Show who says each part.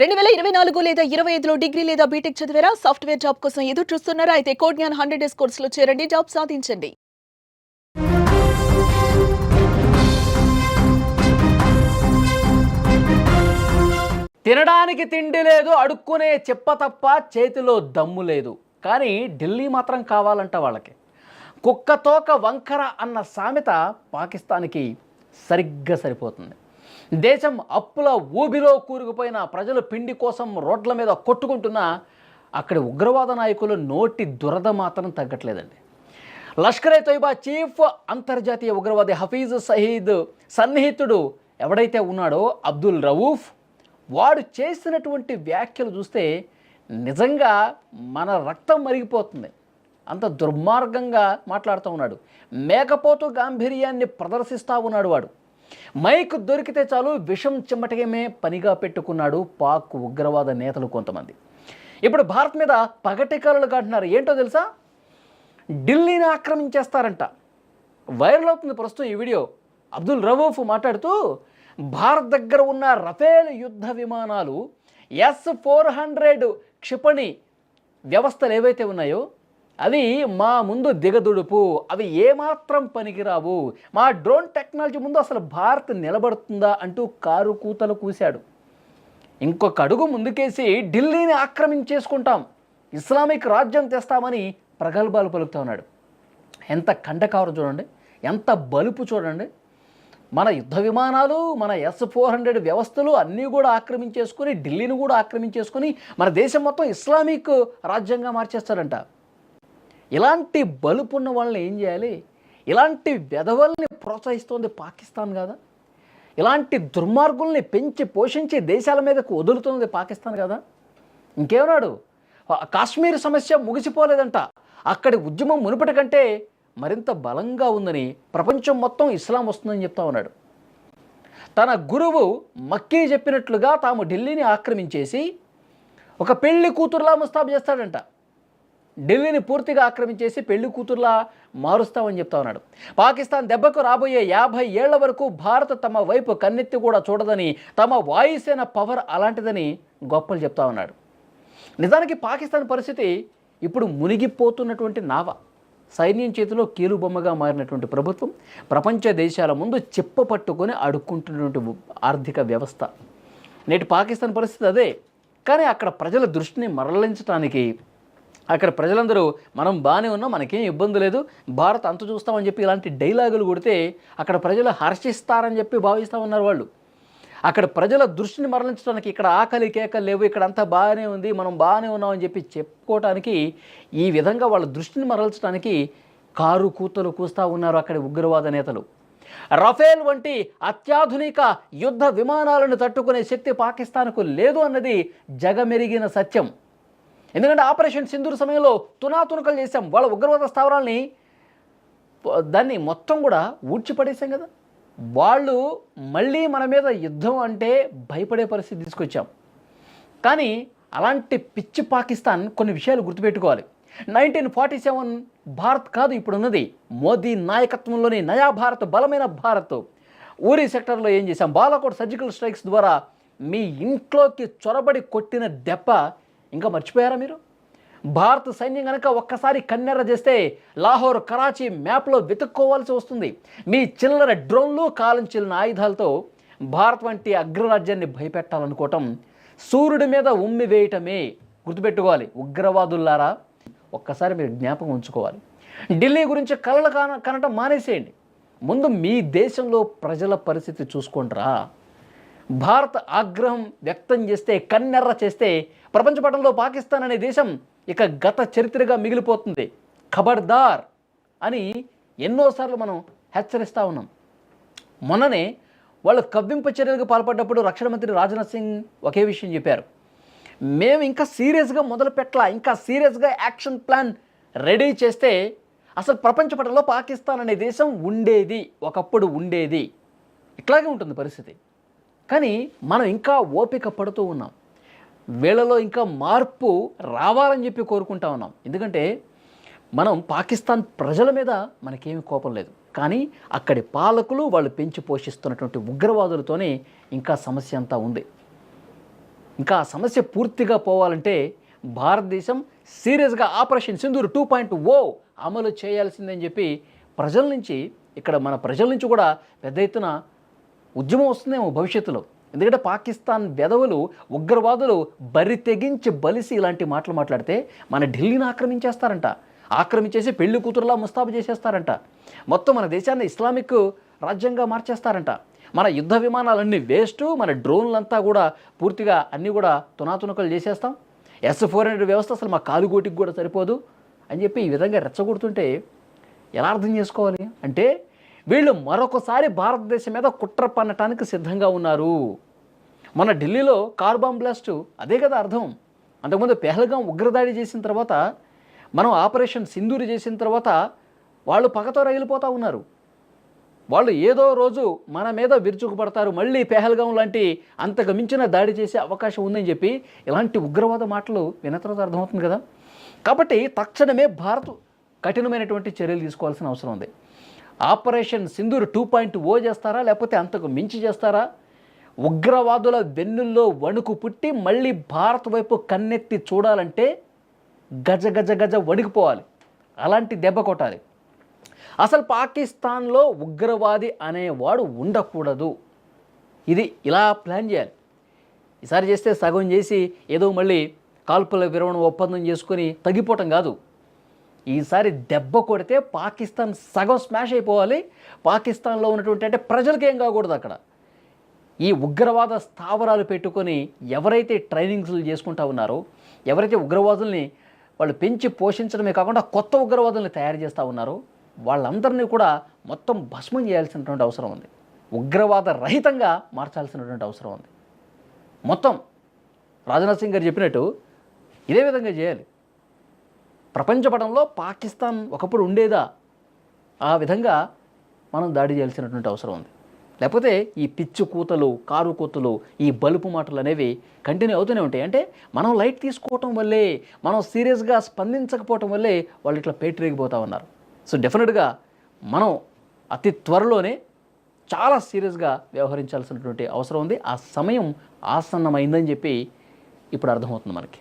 Speaker 1: రెండు వేల ఇరవై నాలుగు లేదా ఇరవై ఐదులో డిగ్రీ లేదా బీటెక్ చదివారా? సాఫ్ట్వేర్ జాబ్ కోసం ఎదురు చూస్తున్నారా? అయితే కోడ్ జ్ఞాన్ హండ్రెడ్ డేస్ కోర్సులో చేరండి జాబ్ సాధించండి.
Speaker 2: తినడానికి తిండి లేదు అడుక్కునే చెప్ప తప్ప చేతిలో దమ్ము లేదు. కానీ ఢిల్లీ మాత్రం కావాలంట వాళ్ళకి. కుక్కతోక వంకర అన్న సామెత పాకిస్తాన్కి సరిగ్గా సరిపోతుంది. దేశం అప్పుల ఊబిలో కూరుకుపోయిన ప్రజలు పిండి కోసం రోడ్ల మీద కొట్టుకుంటున్నా అక్కడి ఉగ్రవాద నాయకులు నోటి దురద మాత్రం తగ్గట్లేదండి. లష్కర్ ఏ చీఫ్ అంతర్జాతీయ ఉగ్రవాది హఫీజ్ సయీద్ సన్నిహితుడు ఎవడైతే ఉన్నాడో అబ్దుల్ రవూఫ్ వాడు చేసినటువంటి వ్యాఖ్యలు చూస్తే నిజంగా మన రక్తం మరిగిపోతుంది. అంత దుర్మార్గంగా మాట్లాడుతూ ఉన్నాడు. మేకపోతు గాంభీర్యాన్ని ప్రదర్శిస్తూ ఉన్నాడు వాడు. మైక్ దొరికితే చాలు విషం చిమ్మటమే పనిగా పెట్టుకున్నాడు పాక్ ఉగ్రవాద నేతలు కొంతమంది. ఇప్పుడు భారత్ మీద పగటికాలలు కంటున్నారు. ఏంటో తెలుసా? ఢిల్లీని ఆక్రమించేస్తారంట. వైరల్ అవుతుంది ప్రస్తుతం ఈ వీడియో. అబ్దుల్ రవూఫ్ మాట్లాడుతూ భారత్ దగ్గర ఉన్న రఫేల్ యుద్ధ విమానాలు ఎస్ ఫోర్ హండ్రెడ్ క్షిపణి వ్యవస్థలు ఏవైతే ఉన్నాయో అవి మా ముందు దిగదుడుపు అవి ఏమాత్రం పనికిరావు. మా డ్రోన్ టెక్నాలజీ ముందు అసలు భారత్ నిలబడుతుందా అంటూ కారు కూతలు కూశాడు. ఇంకొక అడుగు ముందుకేసి ఢిల్లీని ఆక్రమించేసుకుంటాం ఇస్లామిక్ రాజ్యం తెస్తామని ప్రగల్భాలు పలుకుతా ఉన్నాడు. ఎంత కండకావరం చూడండి ఎంత బలుపు చూడండి. మన యుద్ధ విమానాలు మన ఎస్ ఫోర్ హండ్రెడ్ వ్యవస్థలు అన్నీ కూడా ఆక్రమించేసుకుని ఢిల్లీని కూడా ఆక్రమించేసుకుని మన దేశం మొత్తం ఇస్లామిక్ రాజ్యంగా మార్చేస్తారంట ఇలాంటి బలుపున్న వాళ్ళని ఏం చేయాలి? ఇలాంటి వెధవల్ని ప్రోత్సహిస్తోంది పాకిస్తాన్ కదా? ఇలాంటి దుర్మార్గుల్ని పెంచి పోషించి దేశాల మీదకు వదులుతున్నది పాకిస్తాన్ కదా? ఇంకేమన్నాడు? కాశ్మీర్ సమస్య ముగిసిపోలేదంట. అక్కడి ఉద్యమం మునుపటి కంటే మరింత బలంగా ఉందని ప్రపంచం మొత్తం ఇస్లాం వస్తుందని చెప్తా ఉన్నాడు. తన గురువు మక్కీ చెప్పినట్లుగా తాము ఢిల్లీని ఆక్రమించేసి ఒక పెళ్ళి కూతురులా ముస్తాబు చేస్తాడంట. ఢిల్లీని పూర్తిగా ఆక్రమించేసి పెళ్ళి కూతురులా మారుస్తామని చెప్తా ఉన్నాడు. పాకిస్తాన్ దెబ్బకు రాబోయే యాభై ఏళ్ళ వరకు భారత్ తమ వైపు కన్నెత్తి కూడా చూడదని తమ వాయుసేన పవర్ అలాంటిదని గొప్పలు చెప్తా ఉన్నాడు. నిజానికి పాకిస్తాన్ పరిస్థితి ఇప్పుడు మునిగిపోతున్నటువంటి నావ. సైన్యం చేతిలో కీలుబొమ్మగా మారినటువంటి ప్రభుత్వం ప్రపంచ దేశాల ముందు చెప్ప పట్టుకొని అడుక్కుంటున్నటువంటి ఆర్థిక వ్యవస్థ. నేటి పాకిస్తాన్ పరిస్థితి అదే కానీ అక్కడ ప్రజల దృష్టిని మరలించడానికి అక్కడ ప్రజలందరూ మనం బాగానే ఉన్నాం మనకేం ఇబ్బంది లేదు భారత్ అంత చూస్తామని చెప్పి ఇలాంటి డైలాగులు కొడితే అక్కడ ప్రజలు హర్షిస్తారని చెప్పి భావిస్తూ ఉన్నారు వాళ్ళు. అక్కడ ప్రజల దృష్టిని మరలించడానికి ఇక్కడ ఆకలి కేకలు లేవు ఇక్కడ అంతా బాగానే ఉంది మనం బాగానే ఉన్నామని చెప్పి చెప్పుకోవటానికి ఈ విధంగా వాళ్ళ దృష్టిని మరల్చడానికి కారు కూతలు కూస్తూ ఉన్నారు అక్కడ ఉగ్రవాద నేతలు. రఫేల్ వంటి అత్యాధునిక యుద్ధ విమానాలను తట్టుకునే శక్తి పాకిస్తాన్కు లేదు అన్నది జగమెరిగిన సత్యం. ఎందుకంటే ఆపరేషన్ సింధూర్ సమయంలో తునాతునకలు చేశాం. వాళ్ళ ఉగ్రవాద స్థావరాల్ని దాన్ని మొత్తం కూడా ఊడ్చిపడేసాం కదా. వాళ్ళు మళ్ళీ మన మీద యుద్ధం అంటే భయపడే పరిస్థితి తీసుకొచ్చాం. కానీ అలాంటి పిచ్చి పాకిస్తాన్ కొన్ని విషయాలు గుర్తుపెట్టుకోవాలి. నైన్టీన్ ఫార్టీ సెవెన్ భారత్ కాదు ఇప్పుడు ఉన్నది మోదీ నాయకత్వంలోని నయా భారత్ బలమైన భారత్. ఊరి సెక్టర్లో ఏం చేశాం? బాలాకోట్ సర్జికల్ స్ట్రైక్స్ ద్వారా మీ ఇంట్లోకి చొరబడి కొట్టిన దెబ్బ ఇంకా మర్చిపోయారా మీరు? భారత సైన్యం కనుక ఒక్కసారి కన్నెర్ర చేస్తే లాహోర్ కరాచీ మ్యాప్లో వెతుక్కోవాల్సి వస్తుంది. మీ చిల్లర డ్రోన్లు కాలం చిల్లిన ఆయుధాలతో భారత్ వంటి అగ్రరాజ్యాన్ని భయపెట్టాలనుకోవటం సూర్యుడి మీద ఉమ్మి వేయటమే గుర్తుపెట్టుకోవాలి. ఉగ్రవాదుల్లారా ఒక్కసారి మీరు జ్ఞాపకం ఉంచుకోవాలి. ఢిల్లీ గురించి కలలు కాన కనటం మానేసేయండి. ముందు మీ దేశంలో ప్రజల పరిస్థితి చూసుకోండిరా. భారత్ ఆగ్రహం వ్యక్తం చేస్తే కన్నెర్ర చేస్తే ప్రపంచ పటంలో పాకిస్తాన్ అనే దేశం ఇక గత చరిత్రగా మిగిలిపోతుంది. ఖబర్దార్ అని ఎన్నోసార్లు మనం హెచ్చరిస్తూ ఉన్నాం. మొన్ననే వాళ్ళు కవ్వింపు చర్యలకు పాల్పడ్డప్పుడు రక్షణ మంత్రి రాజ్నాథ్ సింగ్ ఒకే విషయం చెప్పారు. మేము ఇంకా సీరియస్గా మొదలు పెట్టలా ఇంకా సీరియస్గా యాక్షన్ ప్లాన్ రెడీ చేస్తే అసలు ప్రపంచ పటంలో పాకిస్తాన్ అనే దేశం ఉండేది ఒకప్పుడు ఉండేది. ఇట్లాగే ఉంటుంది పరిస్థితి. కానీ మనం ఇంకా ఓపిక పడుతూ ఉన్నాం. వీళ్ళలో ఇంకా మార్పు రావాలని చెప్పి కోరుకుంటా ఉన్నాం. ఎందుకంటే మనం పాకిస్తాన్ ప్రజల మీద మనకేమి కోపం లేదు. కానీ అక్కడి పాలకులు వాళ్ళు పెంచి పోషిస్తున్నటువంటి ఉగ్రవాదులతోనే ఇంకా సమస్య అంతా ఉంది. ఇంకా ఆ సమస్య పూర్తిగా పోవాలంటే భారతదేశం సీరియస్గా operation Sindoor two point O అమలు చేయాల్సిందని చెప్పి ప్రజల నుంచి ఇక్కడ మన ప్రజల నుంచి కూడా పెద్ద ఎత్తున ఉద్యమం వస్తుందేమో భవిష్యత్తులో. ఎందుకంటే పాకిస్తాన్ వెధవులు ఉగ్రవాదులు బరి తెగించి బలిసి ఇలాంటి మాటలు మాట్లాడితే మన ఢిల్లీని ఆక్రమించేస్తారంట. ఆక్రమించేసి పెళ్ళి కూతురులా ముస్తాబు చేసేస్తారంట. మొత్తం మన దేశాన్ని ఇస్లామిక్ రాజ్యంగా మార్చేస్తారంట. మన యుద్ధ విమానాలన్నీ వేస్ట్ మన డ్రోన్లంతా కూడా పూర్తిగా అన్నీ కూడా తునాతునకలు చేసేస్తాం. ఎస్ ఫోర్ హండ్రెడ్ వ్యవస్థ అసలు మా కాలుగోటికి కూడా సరిపోదు అని చెప్పి ఈ విధంగా రెచ్చగొడుతుంటే ఎలా అర్థం చేసుకోవాలి? అంటే వీళ్ళు మరొకసారి భారతదేశం మీద కుట్ర పన్నటానికి సిద్ధంగా ఉన్నారు. మన ఢిల్లీలో కార్ బాంబ్ బ్లాస్ట్ అదే కదా అర్థం. అంతకుముందు పెహల్గాం ఉగ్రదాడి చేసిన తర్వాత మనం ఆపరేషన్ సింధూరి చేసిన తర్వాత వాళ్ళు పగతో రగిలిపోతూ ఉన్నారు. వాళ్ళు ఏదో రోజు మన మీద విరుచుకుపడతారు మళ్ళీ పెహల్గాం లాంటి అంతకు మించిన దాడి చేసే అవకాశం ఉందని చెప్పి ఇలాంటి ఉగ్రవాద మాటలు విన్న తర్వాత అర్థమవుతుంది కదా. కాబట్టి తక్షణమే భారత్ కఠినమైనటువంటి చర్యలు తీసుకోవాల్సిన అవసరం ఉంది. Operation Sindoor two point O చేస్తారా? లేకపోతే అంతకు మించి చేస్తారా? ఉగ్రవాదుల వెన్నుల్లో వణుకు పుట్టి మళ్ళీ భారత్ వైపు కన్నెత్తి చూడాలంటే గజ గజ గజ వణికిపోవాలి. అలాంటి దెబ్బ కొట్టాలి. అసలు పాకిస్తాన్లో ఉగ్రవాది అనేవాడు ఉండకూడదు. ఇది ఇలా ప్లాన్ చేయాలి. ఈసారి చేస్తే సగం చేసి ఏదో మళ్ళీ కాల్పుల విరమణ ఒప్పందం చేసుకొని తగ్గిపోవటం కాదు. ఈసారి దెబ్బ కొడితే పాకిస్తాన్ సగం స్మాష్ అయిపోవాలి. పాకిస్తాన్లో ఉన్నటువంటి అంటే ప్రజలకు ఏం కాకూడదు అక్కడ. ఈ ఉగ్రవాద స్థావరాలు పెట్టుకొని ఎవరైతే ట్రైనింగ్స్లు చేసుకుంటా ఉన్నారో ఎవరైతే ఉగ్రవాదుల్ని వాళ్ళు పెంచి పోషించడమే కాకుండా కొత్త ఉగ్రవాదుల్ని తయారు చేస్తూ ఉన్నారో వాళ్ళందరినీ కూడా మొత్తం భస్మం చేయాల్సినటువంటి అవసరం ఉంది. ఉగ్రవాద రహితంగా మార్చాల్సినటువంటి అవసరం ఉంది. మొత్తం రాజ్నాథ్ సింగ్ గారు చెప్పినట్టు ఇదే విధంగా చేయాలి. ప్రపంచపటంలో పాకిస్తాన్ ఒకప్పుడు ఉండేదా? ఆ విధంగా మనం దాడి చేయాల్సినటువంటి అవసరం ఉంది. లేకపోతే ఈ పిచ్చు కూతలు కారు కూతలు ఈ బలుపు మాటలు అనేవి కంటిన్యూ అవుతూనే ఉంటాయి. అంటే మనం లైట్ తీసుకోవటం వల్లే మనం సీరియస్గా స్పందించకపోవటం వల్లే వాళ్ళు ఇట్లా పేటరేగిపోతూ ఉన్నారు. సో డెఫినెట్గా మనం అతి త్వరలోనే చాలా సీరియస్గా వ్యవహరించాల్సినటువంటి అవసరం ఉంది. ఆ సమయం ఆసన్నమైందని చెప్పి ఇప్పుడు అర్థమవుతుంది మనకి.